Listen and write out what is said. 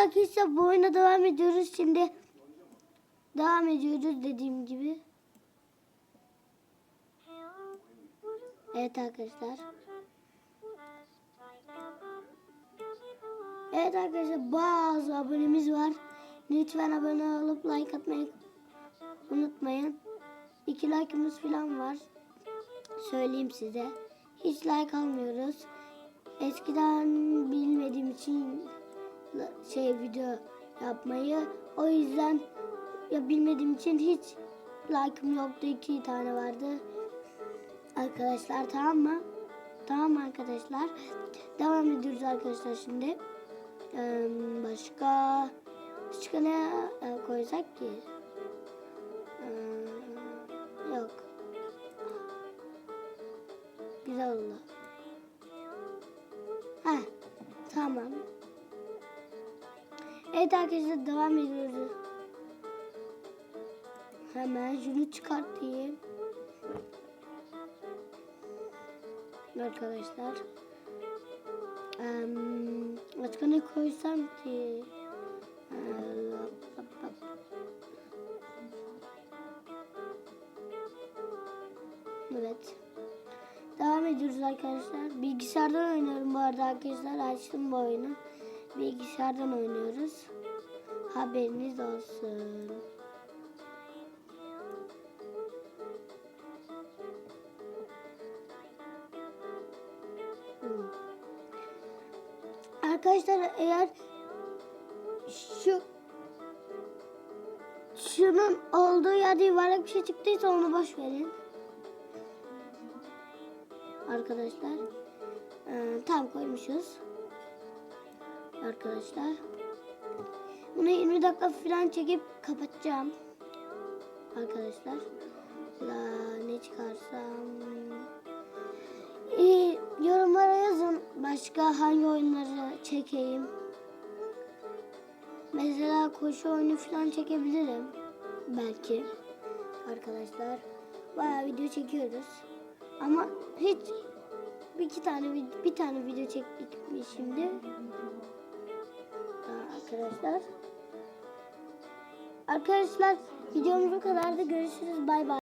arkadaşlar bu oyuna devam ediyoruz. Şimdi devam ediyoruz dediğim gibi. Evet arkadaşlar. Evet arkadaşlar bazı abonemiz var. Lütfen abone olup like atmayı unutmayın. İki like'ımız falan var. Söyleyeyim size. Hiç like almıyoruz. Eskiden bilmediğim için şey video yapmayı o yüzden ya bilmediğim için hiç like'ım yoktu. iki tane vardı. Arkadaşlar tamam mı? Tamam arkadaşlar. Devam ediyoruz arkadaşlar şimdi. Ee, başka başka ne e, koysak ki? Ee, yok. Güzel oldu. Heh, tamam. Evet arkadaşlar devam ediyoruz. Hemen şunu çıkartayım. Arkadaşlar. Başka ne koysam ki? Evet. Devam ediyoruz arkadaşlar. Bilgisayardan oynuyorum bu arada arkadaşlar. Açtım bu oyunu. Bilgisayardan oynuyoruz. Haberiniz olsun. Arkadaşlar eğer şu şunun olduğu yerde yuvarlak bir şey çıktıysa onu boş verin. Arkadaşlar. Tam koymuşuz. Arkadaşlar. Bunu 20 dakika falan çekip kapatacağım. Arkadaşlar. La ne çıkarsam. İyi, yorumlara yazın başka hangi oyunları çekeyim. Mesela koşu oyunu falan çekebilirim. Belki. Arkadaşlar. Bayağı video çekiyoruz. Ama hiç bir iki tane bir tane video çektik şimdi? Arkadaşlar. Arkadaşlar videomuz bu kadardı. Görüşürüz. Bay bay.